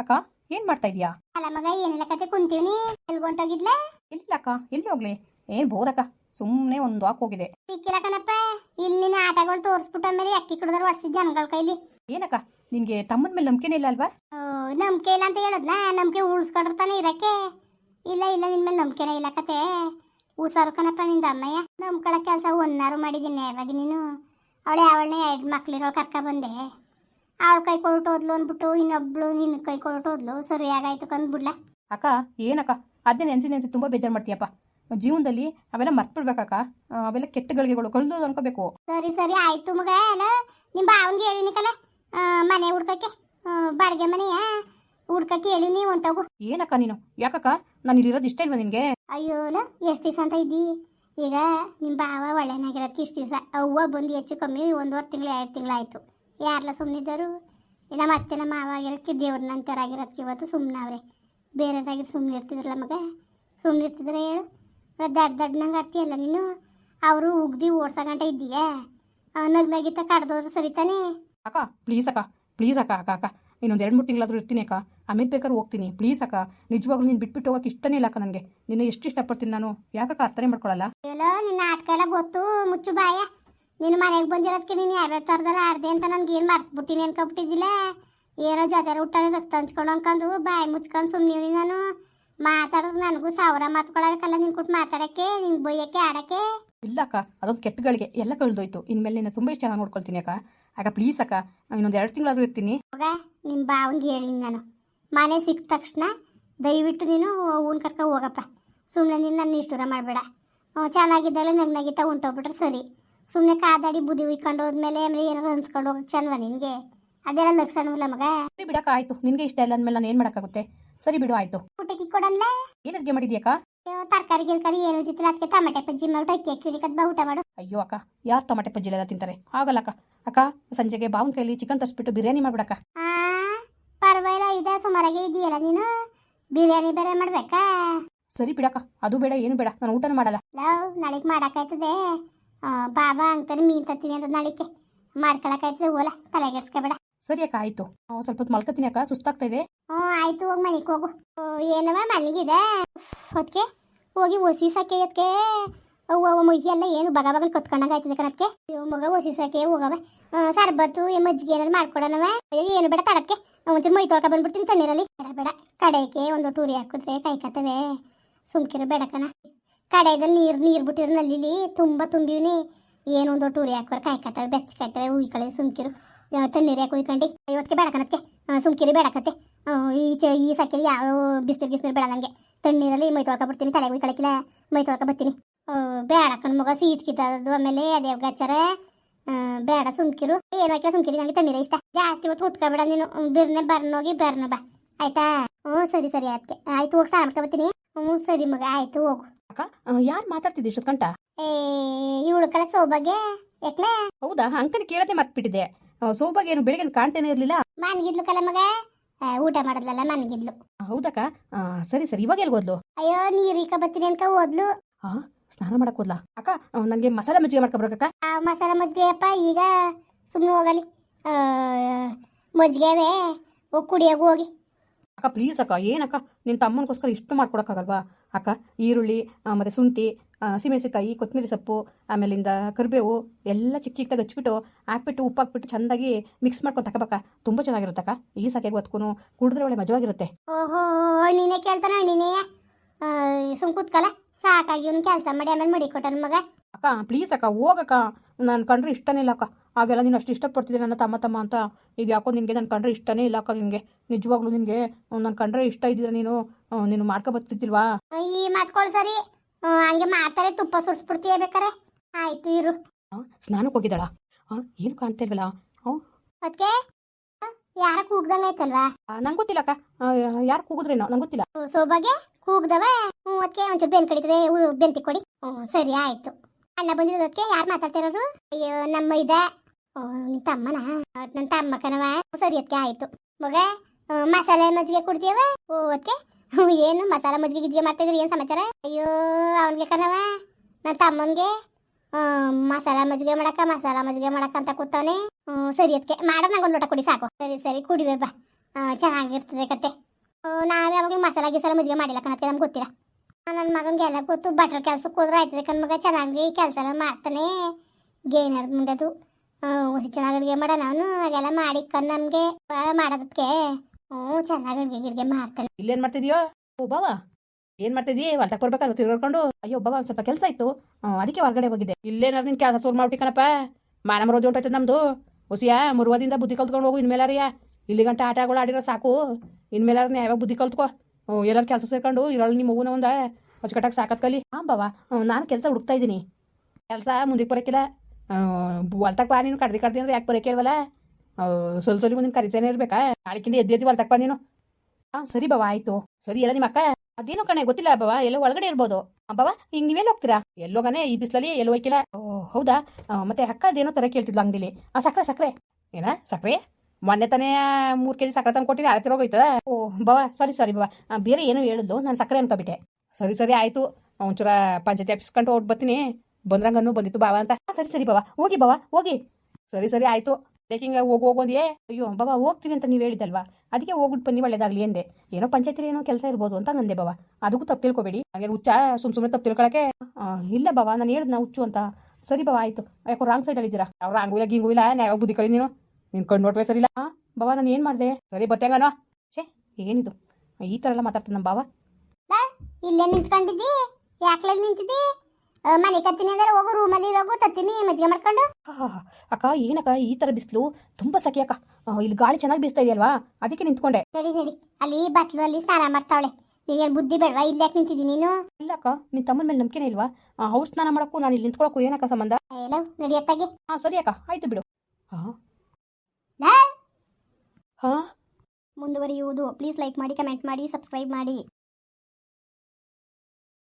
ಅಕ್ಕ ಏನ್ ಮಾಡ್ತಾ ಇದೀಯಾ? ಅಲ್ಲ ಮಗ ಏನಿಲ್ಲ ಕತೆ ಕುಂತೀವಿ ಎಲ್ಲಿ ಹೊಂಟೋಗಿದ್ಲ? ಇಲ್ಲ ಅಕ್ಕ ಎಲ್ಲಿ ಹೋಗ್ಲಿ? ಏನ್ ಬೋರಕ್ಕ ಸುಮ್ಮನೆ ಒಂದು ವಾಕ್ ಹೋಗಿದೆ. ಸಿಕ್ಕಿಲ್ಲ ಕಣಪ್ಪ ಇಲ್ಲಿನ ಆಟಗಳು ತೋರಿಸ್ಬಿಟ್ಟ ಮೇಲೆ ಅಕ್ಕಿ ಕುಡಿದ್ರೆ ಹೊಡ್ಸಿದ್ ಜನಗಳ ಕೈಲಿ. ಏನಕ್ಕ ನಿನ್ಗೆ ತಮ್ಮನ ಮೇಲೆ ನಂಬಿಕೆನೇ ಇಲ್ಲ ಅಲ್ವಾ? ನಂಬಿಕೆ ಇಲ್ಲ ಅಂತ ಹೇಳದ್ನ? ನಂಬಿಕೆ ಉಳಿಸ್ಕೊಂಡಿರ್ತಾನೆ ಇರಕ್ಕೆ? ಇಲ್ಲ ಇಲ್ಲ ನಿನ್ ಮೇಲೆ ನಂಬಿಕೆನೇ ಇಲ್ಲ ಕತೆ. ಉಸಾರು ಕಣಪ್ಪ ನಿಂದ ಅಮ್ಮಯ್ಯ. ನಂಬ್ಕೊಳ ಕೆಲಸ ಒಂದಾರು ಮಾಡಿದ್ದೀನಿ ಯಾವಾಗ ನೀನು. ಅವಳೆ ಅವಳನ್ನೇ ಎರಡು ಮಕ್ಳಿರೋ ಕರ್ಕ ಬಂದೆ. ಅವಳ ಕೈ ಕೊರಟೋದ್ಲು ಹೋದ್ಲು ಅಂದ್ಬಿಟ್ಟು ಇನ್ನೊಬ್ಳು ನಿನ್ನ ಕೈ ಕೊಟ್ಟು ಹೋದ್ಲು. ಸರಿಯಾಗಾಯ್ತು ಕಂದ್ಬಿಡ್ಲ. ಅಕ್ಕ ಏನಕ್ಕ? ಅದೇ ನೆನ್ಸಿ ನೆನ್ಸಿ ತುಂಬಾ ಬೇಜಾರು ಮಾಡ್ತೀಯಪ್ಪ. ಜೀವನದಲ್ಲಿ ಅವೆಲ್ಲ ಮರ್ತ್ಬಿಡ್ಬೇಕಕ್ಕ. ಬಿಡ್ಬೇಕಾ ಅವೆಲ್ಲ ಕೆಟ್ಟ ಗಳಿಗೆಗಳು ಕಳ್ದು ಅನ್ಕೋಬೇಕು. ಸರಿ ಸರಿ ಆಯ್ತು ಮಗ ಅಲ್ಲ ನಿಮ್ಮ ಭಾವನ್ಗೆ ಹೇಳಿನಿ ಕಲ ಮನೆ ಹುಡ್ಕಕ್ಕೆ. ಬಾಡಿಗೆ ಮನೆಯ ಹುಡ್ಕಕ್ಕೆ ಹೇಳಿನಿ ಹೊಂಟೋಗು. ಏನಕ್ಕ ನೀನು? ಯಾಕಕ್ಕ? ನಾನು ಇಲ್ಲಿರೋದು ಇಷ್ಟ ಇಲ್ವಾ ನಿನ್ಗೆ? ಅಯ್ಯೋಲ ಎಷ್ಟು ದಿವಸ ಅಂತ ಇದ್ದಿ? ಈಗ ನಿಮ್ಮ ಬಾವ ಒಳ್ಳೆನಾಗಿರೋದಕ್ಕೆ ಇಷ್ಟು ದಿವಸ. ಅವ್ವ ಬಂದು ಹೆಚ್ಚು ಕಮ್ಮಿ ಒಂದೂವರೆ ತಿಂಗಳು ಎರಡು ತಿಂಗಳಾಯ್ತು ಯಾರೆಲ್ಲ ಸುಮ್ಮನಿದ್ದರು ನಮ್ಮ ಅತ್ತೆ ನಮ್ಮ ಮಾವ ಆಗಿರೋದಕ್ಕೆ ದೇವ್ರ ನಂತರಾಗಿರೋದಕ್ಕೆ ಇವತ್ತು ಸುಮ್ಮನವ್ರೆ ಬೇರೆಯವ್ರಾಗಿ ಸುಮ್ಮನೆ ಇರ್ತಿದ್ರಲ್ಲ ಮಗ? ಸುಮ್ಮನೆ ಇರ್ತಿದ್ರೆ ಹೇಳು. ದಡ್ ದಡ್ನಂಗೆ ಆಡ್ತೀಯಲ್ಲ ನೀನು? ಅವರು ಉಗ್ದಿ ಓಡ್ಸೋ ಗಂಟ ಇದ್ದೀಯಾ? ನಗ್ ನಗಿತ ಕಡ್ದೋದ್ರು ಸರಿತಾನೆ ಅಕ್ಕ ಪ್ಲೀಸ್ ಅಕ್ಕ ಪ್ಲೀಸ್ ಅಕ್ಕ ಅಕ್ಕ ಅಕ್ಕ. ಇನ್ನೊಂದು ಎರಡು ಮೂರು ತಿಂಗಳಾದ್ರೂ ಇರ್ತೀನಿ ಅಕ್ಕ. ಅಮಿತ್ ಬೇಕಾದ್ರೆ ಹೋಗ್ತೀನಿ. ಪ್ಲೀಸ್ ಅಕ್ಕ. ನಿಜವಾಗ್ಲೂ ನೀನು ಬಿಟ್ಬಿಟ್ಟು ಹೋಗಕ್ಕೆ ಇಷ್ಟನೇ ಇಲ್ಲ ಅಕ್ಕ ನನಗೆ. ನಿನ್ನ ಎಷ್ಟು ಇಷ್ಟಪಡ್ತೀನಿ ನಾನು? ಯಾಕಕ್ಕ ಅರ್ಥನೇ ಮಾಡ್ಕೊಳ್ಳಲ್ಲ ಹೇಳೋ ನಿನ್ನ ಆಟಕ ಎಲ್ಲ ಗೊತ್ತು. ಮುಚ್ಚು ಬಾಯ. ನೀನು ಮನೆಗೆ ಬಂದಿರೋದಕ್ಕೆ ನೀನು ಯಾವ್ಯಾವ ಥರದಲ್ಲ ಆಡ್ದೆ ಅಂತ ನನಗೆ ಏನು ಮರ್ತ್ಬಿಟ್ಟಿನಿ ಅನ್ಕೊಬಿಟ್ಟಿದ್ದಿಲ್ಲ? ಏನೋ ಜೊತೆ ಊಟ ರಕ್ತ ಹಂಚ್ಕೊಂಡು ಅನ್ಕೊಂಡು ಬಾಯಿ ಮುಚ್ಕೊಂಡು ಸುಮ್ಮನೆ ನಾನು. ಮಾತಾಡಿದ್ರೆ ನನಗೂ ಸಾವಿರ ಮಾತ್ಕೊಳಬೇಕಲ್ಲ ನಿನ್ ಕೊಟ್ಟು ಮಾತಾಡಕ್ಕೆ ನಿನ್ ಬೊಯ್ಯಕ್ಕೆ ಆಡಕ್ಕೆ? ಇಲ್ಲ ಅಕ್ಕ ಅದೊಂದು ಕೆಟ್ಟಗಳಿಗೆ ಎಲ್ಲ ಕಳೆದೋಯ್ತು. ಇನ್ಮೇಲೆ ನಿನ್ನ ತುಂಬ ಇಷ್ಟ ನೋಡ್ಕೊಳ್ತೀನಿ ಅಕ್ಕ. ಅಕ್ಕ ಪ್ಲೀಸ್ ಅಕ್ಕ ಇನ್ನೊಂದು ಎರಡು ತಿಂಗಳಾದ್ರೂ ಇರ್ತೀನಿ. ಅವಾಗ ನಿಮ್ಮ ಬಾವನ್ಗೆ ಹೇಳಿನಿ ನಾನು. ಮನೆ ಸಿಕ್ಕ ತಕ್ಷಣ ದಯವಿಟ್ಟು ನೀನು ಹೂನ್ ಕರ್ಕ ಹೋಗಪ್ಪ. ಸುಮ್ಮನೆ ನೀನು ನನ್ನ ಇಷ್ಟೂರ ಮಾಡಬೇಡ. ಚೆನ್ನಾಗಿದ್ದಲ್ಲ ನಗ್ನಾಗಿತ್ತ ನಗಿತಾ ಹೊಂಟೋಗ್ಬಿಟ್ರೆ ಸರಿ. ಸುಮ್ಮನೆ ಕಾದಾಡಿ ಬುದ್ಧಿ ಉಯ್ಕೊಂಡು ಹೋದ್ಮೇಲೆ ಆಮೇಲೆ ಏನಾರು ಅನ್ಸ್ಕೊಂಡು ಹೋಗಕ್ಕೆ ಚಂದವ ನಿನಗೆ? ಅದೆಲ್ಲ ಲಕ್ಷಣವಿಲ್ಲ ಮಗ? ಸರಿ ಬಿಡಕ್ಕ ಆಯ್ತು. ನಿನ್ಗೆ ಇಷ್ಟ ಇಲ್ಲ ಅಂದ್ಮೇಲೆ ನಾನು ಏನ್ ಮಾಡಕ್ಕಾಗುತ್ತೆ? ಸರಿ ಬಿಡು ಆಯ್ತು. ಊಟಕ್ಕೆ ಕೊಡಲ್ಲ? ಏನ್ ಅಡುಗೆ ಮಾಡಿದ್ಯಕ್ಕ? ತರಕಾರಿ ಗಿರ್ಕಾರಿ ಏನು ಇದ್ದಿಲ್ಲ ಅದಕ್ಕೆ ಟಮಾಟೆ ಪಜ್ಜಿ ಮಾಡ್ಬಿಟ್ಟು ಅಕ್ಕಿ ಅಕ್ಕಿ ಹುರಿಕದ್ ಬಾ ಊಟ ಮಾಡು. ಅಯ್ಯೋ ಅಕ್ಕ ಯಾರು ಪಜ್ಜಿ ಎಲ್ಲ ತಿಂತಾರೆ? ಆಗಲ್ಲ ಅಕ್ಕ. ಅಕ್ಕ ಸಂಜೆಗೆ ಬಾವನ್ ಕೈಲಿ ಚಿಕನ್ ತರಿಸ್ಬಿಟ್ಟು ಬಿರಿಯಾನಿ ಮಾಡ್ಬಿಡಕ್ಕ. ಆ ಪರವಾಗಿಲ್ಲ ಇದೆ. ಸುಮಾರಾಗೆ ಇದೆಯಲ್ಲ ನೀನು? ಬಿರಿಯಾನಿ ಬೇರೆ ಮಾಡ್ಬೇಕಾ? ಸರಿ ಬಿಡಕ್ಕ ಅದು ಬೇಡ ಏನು ಬೇಡ. ನಾನು ಊಟನ ಮಾಡಲ್ಲ. ಲವ್ ನಾಳೆಗೆ ಮಾಡಕ್ಕಾಯ್ತದೆ. ಬಾಬಾ ಅಂತಾನೆ ಮೀನ್ ತತ್ತೀನಿ ಅಂತ ನಾಳಿಕೆ ಮಾಡ್ಕೊಳಕಾಯ್ತದೆ ಓಲ ತಲೆಗೆಡ್ಸ್ಕೊಬೇಡ. ಸರಿ ಅಕ್ಕ ಆಯ್ತು. ಸ್ವಲ್ಪ ಹೊತ್ತು ಮಲ್ಕತೀನಿ ಅಕ್ಕ ಸುಸ್ತಾಗ್ತಾ ಇದೆ. ಹ್ಞೂ ಆಯ್ತು ಹೋಗಿ ಮನೆಗೆ ಹೋಗು. ಏನವ ಮನೆಗಿದೆ? ಅದಕ್ಕೆ ಹೋಗಿ ಒಸಿಸಕ್ಕೆ ಸಾಕೆ ಅದಕ್ಕೆ ಎಲ್ಲ ಏನು ಬಗ ಬಗನ್ ಕತ್ಕೊಂಡಂಗೆ ಆಯ್ತದೆ ಕಣಕ್ಕೆ ಮಗ ಒಸಿಸಕ್ಕೆ ಸಾಕೆ ಹೋಗವ. ಸರ್ಬತ್ತು ಈ ಮಜ್ಜಿಗೆ ಏನಾರು ಮಾಡ್ಕೊಡೋಣವ ಏನು ಬೇಡ ತಡಕ್ಕೆ. ಒಂಚೂರು ಮೈ ತೊಳ್ಕ ಬಂದ್ಬಿಡ್ತೀನಿ ತಣ್ಣೀರಲ್ಲಿ. ಬೇಡ ಬೇಡ. ಕಡೆಗೆ ಒಂದು ಟೂರಿ ಹಾಕಿದ್ರೆ ಕೈ ಕತ್ತವೆ. ಸುಮ್ಕಿರು ಬೇಡ ಕಣ. ಕಡೆದಲ್ಲಿ ನೀರು ನೀರು ಬಿಟ್ಟಿರೋ ನಲ್ಲಿಲಿ. ತುಂಬ ತುಂಬಿವ್ನಿ. ಏನು ಒಂದು ಟೂರಿ ಹಾಕೋರು ಕಾಯಿ ಕತ್ತವೆ ಬೆಚ್ಚಕಾಯ್ತವೆ ಉಯ್ಕಳೆ ಸುಮ್ಕಿರು. ತಣ್ಣೀರು ಯಾಕೆ ಉಯ್ಕೊಂಡು? ಇವತ್ತಿಗೆ ಬೇಡ ಕಣಕ್ಕೆ ಸುಮ್ಕಿರಿ ಬೇಡಕತ್ತೆ ಈ ಚ, ಈ ಸಕ್ಕಿರಿ ಯಾವ ಬಿಸಿಲು ಗಿಸ್ನೀರು ಬೇಡ ನನಗೆ ತಣ್ಣೀರಲ್ಲಿ ಮೈ ತೊಳ್ಕ ಬಿಡ್ತೀನಿ ತಲೆಗೆ ಉಯ್ಕೊಳಕಿಲ್ಲ ಮೈ ತೊಳ್ಕ ಬರ್ತೀನಿ ಓ ಬೇಡ ಕಣ್ ಮಗ ಸೀಟ್ ಕಿತ್ತದು, ಆಮೇಲೆ ಅದೇ ಗಚ್ಚರ ಬೇಡ ಸುಮ್ಕಿರು. ಏನು ಹಾಕಿ ಸುಮ್ಕಿರಿ ನನಗೆ ತಣ್ಣೀರೇ ಇಷ್ಟ. ಜಾಸ್ತಿ ಹೊತ್ತು ಕೂತ್ಕೊಬೇಡ ನೀನು. ಬಿರ್ನೆ ಬರ್ನೋಗಿ ಬರ್ನ ಬಾ. ಆಯ್ತಾ? ಹ್ಞೂ ಸರಿ ಸರಿ ಅದಕ್ಕೆ ಆಯ್ತು, ಹೋಗಿ ಸಾಣ್ಕೊಬತ್ತೀನಿ ಹ್ಞೂ ಸರಿ ಮಗ, ಆಯ್ತು, ಹೋಗು. ಅಕ್ಕ? ಯಾರು ಮಾತಾಡ್ತಿದ್ದೆ ಇಷ್ಟೊತ್ಕಂಟ ಏ ಇವಳು ಕಲ ಸೌಭಾಗ್ಯ? ಎಕ್ಲೆ? ಹೌದಾ? ಅಂಕನ ಕೇಳದೆ ಮರ್ತ್ಬಿಟ್ಟಿದ್ದೆ. ಸೌಭಾಗ್ಯ ಏನು ಬೆಳಿಗ್ಗೆ ಕಾಣ್ತೇನೆ ಇರಲಿಲ್ಲ? ಮನ್ಗಿದ್ಲು ಕಲ ಮಗ? ಆ, ಊಟ ಮಾಡಿದ್ಲಲ್ಲ ಮನ್ಗಿದ್ಲು. ಹೌದಕ್ಕ? ಆ, ಸರಿ ಸರಿ. ಇವಾಗ ಎಲ್ಲಿ ಹೋದ್ಲು? ಅಯ್ಯೋ ನೀರು ಈಗ ಬತ್ತೀನಿ ಅನ್ಕ ಓದ್ಲು ಸ್ನಾನ ಮಾಡಕ್ ಹೋದ್ಲಾ? ಅಕ್ಕ ನನಗೆ ಮಸಾಲೆ ಮಜ್ಜಿಗೆ ಮಾಡ್ಕೊಬರಕ್ಕ ಆ ಮಸಾಲ ಮಜ್ಜಿಗೆ ಅಪ್ಪ ಈಗ ಸುಮ್ಮನೆ ಹೋಗಲಿ. ಆ, ಮಜ್ಜಿಗೆವೆ ಹೋಗಿ ಕುಡಿಯೋಗು ಹೋಗಿ. ಅಕ್ಕ ಪ್ಲೀಸ್ ಅಕ್ಕ ಏನಕ್ಕ ನಿನ್ನ ತಮ್ಮನಿಗೋಸ್ಕರ ಇಷ್ಟು ಮಾಡ್ಕೊಡಕ್ಕಾಗಲ್ವಾ? ಅಕ್ಕ ಈರುಳ್ಳಿ ಮತ್ತು ಶುಂಠಿ ಹಸಿಮೆಣಸಿಕಾಯಿ ಕೊತ್ತಂಬರಿ ಸೊಪ್ಪು ಆಮೇಲಿಂದ ಕರಿಬೇವು ಎಲ್ಲ ಚಿಕ್ಕ ಚಿಕ್ಕದಾಗಿ ಹಚ್ಬಿಟ್ಟು ಹಾಕ್ಬಿಟ್ಟು ಉಪ್ಪು ಹಾಕ್ಬಿಟ್ಟು ಚೆಂದಾಗಿ ಮಿಕ್ಸ್ ಮಾಡ್ಕೊಂಡು ತಗೋಬೇಕ ತುಂಬ ಚೆನ್ನಾಗಿರುತ್ತಕ್ಕ. ಈ ಸಾಕೆಗೆ ಹೊತ್ಕೊನು ಕುಡಿದ್ರೆ ಒಳ್ಳೆ ಮಜವಾಗಿರುತ್ತೆ. ಓಹೋ ನೀನೇ ಕೇಳ್ತಾನ ನೀನೇ ಸುಮ್ ಕೂತ್ಕಲ್ಲ. ಸಾಕಾಗಿ ಕೆಲಸ ಮಾಡಿ ಆಮೇಲೆ ಮಡಿ ಕೊಟ್ಟನ ಮಗ. ಅಕ್ಕ ಪ್ಲೀಸ್ ಅಕ್ಕ ಹೋಗಕ್ಕ. ನಾನು ಕಂಡ್ರೆ ಇಷ್ಟನೇ ಇಲ್ಲ ಅಕ್ಕ. ಆಗೆಲ್ಲ ನೀನು ಅಷ್ಟು ಇಷ್ಟಪಡ್ತಿದ್ದೆ ನನ್ನ ತಮ್ಮ ತಮ್ಮ ಅಂತ. ಈಗ ಯಾಕೋ ನಿನಗೆ ನನ್ನ ಕಂಡ್ರೆ ಇಷ್ಟನೇ ಇಲ್ಲ ಅಕ್ಕ ನಿನಗೆ. ನಿಜವಾಗ್ಲೂ ನಿನಗೆ ನಾನು ಕಂಡ್ರೆ ಇಷ್ಟ ಇದ್ದಿದ್ರೆ ನೀನು ನೀನು ಮಾಡ್ಕೊ ಬರ್ತಿದ್ದಿಲ್ವಾ ಈ ಮಾತ್ಕೊಳ್ ಸರಿ. ಹಂಗೆ ಮಾತಾರೆ ತುಪ್ಪ ಸುರಿಸ್ಬಿಡ್ತೀಯ ಬೇಕಾರೆ? ಆಯ್ತು ಇರು. ಸ್ನಾನಕ್ಕೆ ಹೋಗಿದ್ದಾಳ? ಏನು ಕಾಣ್ತಾ ಇಲ್ವಲ್ಲ? ಅದಕ್ಕೆ ಯಾರ ಕೂಗ್ದಂಗೆ ಆಯ್ತಲ್ವಾ? ನಂಗೆ ಗೊತ್ತಿಲ್ಲ ಅಕ್ಕ. ಯಾರು ಕೂಗಿದ್ರೇನೋ ನಂಗೆ ಗೊತ್ತಿಲ್ಲ. ಸೋಬಾಗೆ ಕೂಗ್ದವ? ಹ್ಞೂ ಅದಕ್ಕೆ ಒಂಚೂರು ಬೆನ್ ಕಡಿತದೆ ಬೆನ್ ತಿಕ್ಕೊಡಿ ಹ್ಞೂ ಸರಿ ಆಯ್ತು. ಅಣ್ಣ ಬಂದಿರೋದಕ್ಕೆ ಯಾರು ಮಾತಾಡ್ತಿರೋರು ಅಯ್ಯೋ ನಮ್ಮ ಇದ. ಓ ನಿನ್ ತಮ್ಮನ ನನ್ನ ತಮ್ಮ ಸರಿ ಅದಕ್ಕೆ ಆಯ್ತು. ಮಗ ಮಸಾಲೆ ಮಜ್ಜಿಗೆ ಕುಡ್ತೀಯವ ಓ ಅದಕ್ಕೆ ಏನು ಮಸಾಲೆ ಮಜ್ಜಿಗೆ ಗಿಜ್ಜಿಗೆ ಮಾಡ್ತಿದ್ರಿ ಏನು ಸಮಾಚಾರ? ಅಯ್ಯೋ, ಅವನಿಗೆ ಕಣವ ನನ್ನ ತಮ್ಮನಿಗೆ ಮಸಾಲ ಮಜ್ಜಿಗೆ ಮಾಡಕ್ಕ, ಮಸಾಲ ಮಜ್ಜಿಗೆ ಮಾಡಕ್ಕ ಅಂತ ಕೂತವನೆ. ಸರಿ ಅದಕ್ಕೆ ಮಾಡೋದು ನಂಗೊಂದು ಲೋಟ ಕುಡಿ, ಸಾಕು. ಸರಿ ಸರಿ, ಕುಡಿವೆ, ಬಾ. ಚೆನ್ನಾಗಿರ್ತದೆ ಕತೆ. ನಾವು ಯಾವಾಗಲೂ ಮಸಾಲ ಗಿಸಾಲ ಮಜ್ಜಿಗೆ ಮಾಡಿಲ್ಲ ಕಣಕ್ಕೆ ನಮ್ಗೆ ಗೊತ್ತಿಲ್ಲ. ನನ್ನ ಮಗನಿಗೆ ಎಲ್ಲ ಗೊತ್ತು ಬಟ್ರ್ ಕೆಲ್ಸಕ್ಕೆ ಹೋದ್ರೆ ಆಯ್ತದೆ ಕಣ್ ಮಗ, ಚೆನ್ನಾಗಿ ಕೆಲಸ ಎಲ್ಲ ಮಾಡ್ತಾನೆ ಗೇನರ್ದು ಮುಂಡದು. ಚೆನ್ನಾಗಿ ಅಡುಗೆ ಮಾಡ ಅವನು ಹಾಗೆಲ್ಲ ಮಾಡಿ ಕಣ್ ನಮಗೆ ಮಾಡೋದಕ್ಕೆ. ಹ್ಞೂ ಚೆನ್ನಾಗಿ ಅಡುಗೆ ಗಿಡ್ಗೆ ಮಾಡ್ತಾನೆ. ಇಲ್ಲೇನು ಮಾಡ್ತಿದ್ಯೋ? ಬಾವ. ಏನು ಮಾಡ್ತಿದ್ದೀ ಹೊಲ್ದಾಗ ಬರ್ಬೇಕಲ್ಲ ತಿರ್ಗಾಡ್ಕೊಂಡು? ಅಯ್ಯೋ, ಬಾವ, ಒಂದು ಸ್ವಲ್ಪ ಕೆಲಸ ಇತ್ತು. ಅದಕ್ಕೆ ಹೊರಗಡೆ ಹೋಗಿದ್ದೆ. ಇಲ್ಲೇನಾರು ನಿನ್ನ ಕೆಲಸ ಶುರು ಮಾಡ್ಬಿಟ್ಟು ಕಣಪ್ಪ. ಮಾನ ಮರೋದು ಹೊಂಟೈತೆ ನಮ್ಮದು ಹುಸಿಯಾ ಮುರುವದಿಂದ ಬುದ್ಧಿ ಕಲ್ತ್ಕೊಂಡು ಹೋಗು ಇನ್ಮೇಲಾರಿಯ. ಇಲ್ಲಿ ಗಂಟ ಆಟಗಳು ಆಡಿರೋ ಸಾಕು. ಇನ್ಮೇಲಾರ ಯಾವಾಗ ಬುದ್ಧಿ ಕಲ್ತ್ಕೋ. ಹ್ಞೂ ಎಲ್ಲರೂ ಕೆಲಸ ಸೇರ್ಕೊಂಡು ಇರೋಳು ನಿಮ್ಮ ಮಗುನ ಒಂದು. ಅಚ್ಚುಕಟ್ಟಾಗಿ ಸಾಕತ್ ಕಲಿ. ಹಾಂ ಬಾವ. ನಾನು ಕೆಲಸ ಹುಡುಕ್ತಾ ಇದ್ದೀನಿ. ಕೆಲಸ ಮುಂದಕ್ಕೆ ಬರೋಕ್ಕಿಲ್ಲ ಹೊಲ್ತಕ್ಕೆ ಬಾ ನೀನು, ಕಡ್ದಿ ಕಡ್ದಿ ಅಂದ್ರೆ ಯಾಕೆ ಬರೋಕೆ ಸ್ವಲ್ಪ ಸಲ ಮುಂದಿನ ಕರಿತಾನೆ ಇರ್ಬೇಕಾ? ನಾಳೆಕಿಂದ ಎದ್ದು ಹೊಲ್ತಕ್ಕೆ ಬಾ ನೀನು. ಹಾಂ, ಸರಿ ಬಾವ, ಆಯ್ತು. ಸರಿ ಎಲ್ಲ ನಿಮ್ಮ ಅಕ್ಕ ಅದೇನೋ ಕಣೆ, ಗೊತ್ತಿಲ್ಲ ಬಾವ, ಎಲ್ಲೋ ಒಳಗಡೆ ಇರ್ಬೋದು. ಬಾವ, ಹಿಂಗ್ ಹೋಗ್ತೀರಾ? ಹೋಗ್ತೀರಾ ಎಲ್ಲೋಗಾನೆ ಈ ಬಿಸಿಲಲ್ಲಿ ಎಲ್ಲೋ ಹೋಯ್ಕಿಲ್ಲ? ಹೌದಾ? ಮತ್ತೆ ಅಕ್ಕ ಅದೇನೋ ತರ ಕೇಳ್ತಿದ್ಲು ಅಂಗಡಿಲಿ. ಆ ಸಕ್ಕರೆ ಸಕ್ಕರೆ ಏನ ಸಕ್ಕರೆ ಮೊನ್ನೆ ತಾನೇ ಮೂರು ಕೆ ಜಿ ಸಕ್ಕರೆ ತಂದು ಕೊಟ್ಟಿನಿ ಅಳತಿರೋ ಹೋಗೋಯ್ತದ ಓ, ಬಾವ, ಸಾರಿ ಸಾರಿ ಬಾವ. ಬೇರೆ ಏನೋ ಹೇಳಿದ್ಲು, ನಾನು ಸಕ್ಕರೆ ಅನ್ಕೊಬಿಟ್ಟೆ. ಸರಿ ಸರಿ, ಆಯ್ತು. ಒಂಚೂರ ಪಂಚಾಯತಿ ಆಫೀಸ್ ಕಂಡು ಬರ್ತೀನಿ. ಬಂದ್ರಂಗನ್ನು ಬಂದಿತ್ತು ಬಾವ ಅಂತ. ಸರಿ ಸರಿ ಬಾವ. ಹೋಗಿ ಬಾವ, ಹೋಗಿ. ಸರಿ ಸರಿ, ಆಯ್ತು. ಟೇಕಿಂಗ್ ಹೋಗಿ ಹೋಗೋದಿಯೇ ಅಯ್ಯೋ ಬಾಬಾ ಹೋಗ್ತೀನಿ ಅಂತ ನೀವು ಹೇಳಿದಲ್ವಾ ಅದಕ್ಕೆ ಹೋಗ್ಬಿಟ್ಟು ಬನ್ನಿ, ಒಳ್ಳೇದಾಗ್ಲಿ ಎಂದೆ ಏನೋ ಪಂಚಾಯತಿ ಏನೋ ಕೆಲಸ ಇರ್ಬೋದು ಅಂತ ನಂದೆ ಬಾವ. ಅದಕ್ಕೂ ತಪ್ಪು ತಿಳ್ಕೊಬೇಡಿ. ಹಾಗೆ ಹುಚ್ಚ, ಸುಮ್ ಸುಮ್ಮನೆ ತಪ್ಪು ತಿಳ್ಕೊಳಕ್ಕೆ? ಇಲ್ಲ ಬಾವ, ನಾನು ಹೇಳಿದ್ನ ಹುಚ್ಚು ಅಂತ. ಸರಿ ಬಾವ, ಆಯ್ತು. ಯಾಕೋ ರಾಂಗ್ ಸೈಡ್ ಇದ್ದೀರಾ ಅವ್ರ ರಾಂಗು ಇಲ್ಲ, ಗಿಂಗೂ ಇಲ್ಲ ಯಾವ ಬುದ್ಧಿ ಕಳಿ ನೀನು. ನಿನ್ ಕಣ್ಣು ನೋಡ್ಬೇಕು ಸರಿ ಇಲ್ಲ ಹಾಂ ಬಾವ, ನಾನು ಏನು ಮಾಡಿದೆ? ಸರಿ ಬತ್ತಂಗನೋ ಛೇ, ಏನಿದು? ಈ ಥರ ಎಲ್ಲ ಮಾತಾಡ್ತೀನಿ ನಮ್ಮ ಬಾವ. ಇಲ್ಲೇ ನಿಂತ್ಕೊಂಡಿದ್ದೀ? ಯಾಕ್ಲಲ್ಲಿ ನಿಂತಿದ್ದಿ? ಮನೆ ಕತ್ತೀನಿ ಅಂದ್ರೆ ಹೋಗು ರೂಮಲ್ಲಿ ಇರೋಗು ತತ್ತೀನಿ ಮಜ್ಜಿಗೆ ಮಾಡ್ಕೊಂಡು. ಅಕ್ಕ ಏನಕ್ಕ ಈ ತರ ಬಿಸಿಲು? ತುಂಬಾ ಸಖಿ ಅಕ್ಕ. ಇಲ್ಲಿ ಗಾಳಿ ಚೆನ್ನಾಗಿ ಬೀಸ್ತಾ ಇದೆಯಲ್ವಾ? ಅದಕ್ಕೆ ನಿಂತ್ಕೊಂಡೆ. ನಡಿ ನಡಿ. ಅಲ್ಲಿ ಬಟ್ಲು ಅಲ್ಲಿ ಸ್ನಾನ ಮಾಡ್ತಾವಳೆ. ನಿಂಗೇನು ಬುದ್ಧಿ ಬೇಡವಾ? ಇಲ್ಲಿ ಯಾಕೆ ನಿಂತಿದ್ದೀನಿ ನೀನು? ಇಲ್ಲ ಅಕ್ಕ ನಿನ್ನ ತಮ್ಮನ ಮೇಲೆ ನಂಬಿಕೆನೇ ಇಲ್ವಾ? ಅವ್ರು ಸ್ನಾನ ಮಾಡಕ್ಕೂ ನಾನು ಇಲ್ಲಿ ನಿಂತ್ಕೊಳ್ಳೋಕ್ಕೂ ಏನಕ್ಕ ಸಂಬಂಧ? ಹೇಳು ನಡಿಯತ್ತಾಗಿ ಹಾ ಸರಿ ಅಕ್ಕ ಆಯ್ತು ಬಿಡು. ಹಾ ಹಾ ಹಾಂ? ಮುಂದುವರಿಯುವುದು. ಪ್ಲೀಸ್ ಲೈಕ್ ಮಾಡಿ ಕಮೆಂಟ್ ಮಾಡಿ ಸಬ್ಸ್ಕ್ರೈಬ್ ಮಾಡಿ.